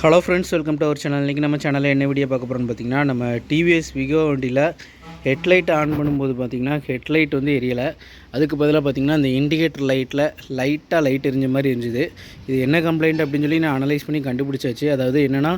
Hello friends welcome to our channel இன்றைக்கி நம்ம சேனலில் என்ன வீடியோ பார்க்க போகிறோம்னு பார்த்தீங்கன்னா நம்ம டிவிஎஸ் விகோ வண்டியில் ஹெட்லைட் ஆன் பண்ணும்போது பார்த்தீங்கன்னா ஹெட்லைட் வந்து எரியலை. அதுக்கு பதிலாக பார்த்தீங்கன்னா அந்த இண்டிகேட்டர் லைட்டில் லைட்டாக லைட் எரிஞ்ச மாதிரி இருந்துது இது என்ன கம்ப்ளைண்ட் அப்படின்னு சொல்லி நான் அனலைஸ் பண்ணி கண்டுபிடிச்சாச்சு. அதாவது என்னென்னா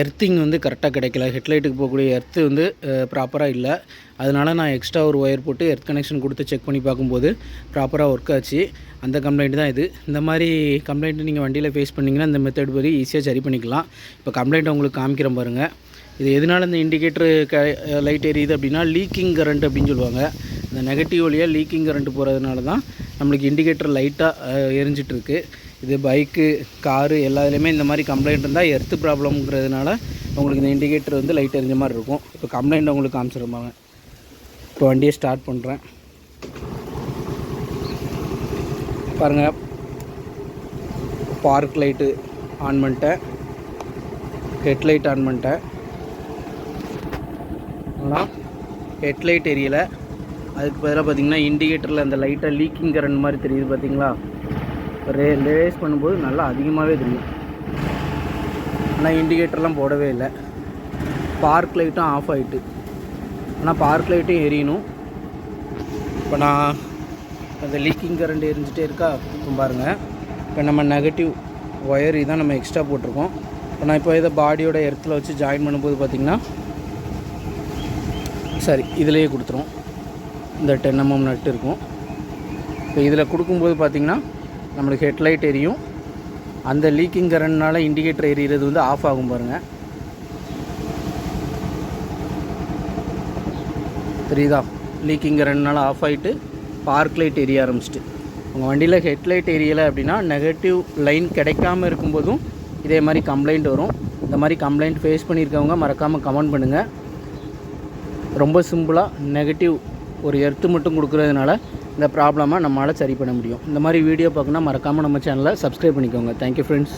எர்த்திங் வந்து கரெக்டாக கிடைக்கல. ஹெட்லைட்டுக்கு போகக்கூடிய எர்த்து வந்து ப்ராப்பராக இல்லை. அதனால் நான் எக்ஸ்ட்ரா ஒரு ஒயர் போட்டு எர்த் கனெக்ஷன் கொடுத்து செக் பண்ணி பார்க்கும்போது ப்ராப்பராக ஒர்க் ஆச்சு. அந்த கம்ப்ளைண்ட் தான் இது. இந்த மாதிரி கம்ப்ளைண்ட் நீங்கள் வண்டியில் ஃபேஸ் பண்ணிங்கன்னா இந்த மெத்தட் படி ஈஸியாக சரி பண்ணிக்கலாம். இப்போ கம்ப்ளைண்ட் உங்களுக்கு காமிக்கிறேன் பாருங்கள் இது எதனால் இந்த இண்டிகேட்டர் க லைட் எரியுது அப்படின்னா லீக்கிங் கரண்ட் அப்படின்னு சொல்லுவாங்க. இந்த நெகட்டிவ் வழியாக லீக்கிங் கரண்ட் போகிறதுனால தான் நம்மளுக்கு இண்டிகேட்டர் லைட்டாக எரிஞ்சிட்ருக்கு இது பைக்கு காரு எல்லா இதுலேயுமே இந்த மாதிரி கம்ப்ளைண்ட் இருந்தால் எர்த்து ப்ராப்ளம்ங்கிறதுனால உங்களுக்கு இந்த இண்டிகேட்டர் வந்து லைட் எரிஞ்ச மாதிரி இருக்கும். இப்போ கம்ப்ளைண்ட் உங்களுக்கு காமிச்சிருப்பாங்க இப்போ வண்டியை ஸ்டார்ட் பண்ணுறேன் பாருங்கள் பார்க் லைட்டு ஆன் பண்ணிட்டேன். ஹெட்லைட் ஆன் பண்ணிட்டேன். ஆனால் ஹெட்லைட் எரியலை அதுக்கு பதிலாக பார்த்திங்கன்னா இண்டிகேட்டரில் அந்த லைட்டாக லீக்கிங் கரண்ட் மாதிரி தெரியுது பார்த்தீங்களா ரே ரேஸ் பண்ணும்போது நல்லா அதிகமாகவே தெரியும். ஆனால் இண்டிகேட்டர்லாம் போடவே இல்லை. பார்க் லைட்டும் ஆஃப் ஆகிட்டு ஆனால் பார்க் லைட்டும் எரியணும். இப்போ நான் அந்த லீக்கிங் கரண்ட் எரிஞ்சிட்டே இருக்கா? இப்போ பாருங்கள் இப்போ நம்ம நெகட்டிவ் ஒயர் இதான் நம்ம எக்ஸ்ட்ரா போட்டிருக்கோம். இப்போ நான் இப்போ இதை பாடியோட எர்த்தில் வச்சு ஜாயின் பண்ணும்போது பார்த்திங்கன்னா சரி இதிலேயே கொடுத்துரும் இந்த டென் எம்எம் நட்டு இருக்கும். இப்போ இதில் கொடுக்கும்போது பார்த்திங்கன்னா நம்மளுக்கு ஹெட்லைட் எரியும். அந்த லீக்கிங் கரண்ட்னால் இண்டிகேட்டர் எரியிறது வந்து ஆஃப் ஆகும் பாருங்கள் தெரியுதா? லீக்கிங் கரண்ட்னால் ஆஃப் ஆகிட்டு பார்க் லைட் எரிய ஆரம்பிச்சிட்டு. உங்கள் வண்டியில் ஹெட்லைட் எரியலை அப்படின்னா நெகட்டிவ் லைன் கிடைக்காம இருக்கும்போதும் இதே மாதிரி கம்ப்ளைண்ட் வரும். இந்த மாதிரி கம்ப்ளைண்ட் ஃபேஸ் பண்ணியிருக்கவங்க மறக்காமல் கமெண்ட் பண்ணுங்கள் ரொம்ப சிம்பிளாக நெகட்டிவ் ஒரு எர்த்து மட்டும் கொடுக்குறதுனால இந்த ப்ராப்ளமாக நம்மளால் சரி பண்ண முடியும். இந்த மாதிரி வீடியோ பார்க்கணுன்னா மறக்காமல் நம்ம சேனலை சப்ஸ்கிரைப் பண்ணிக்கோங்க. Thank you friends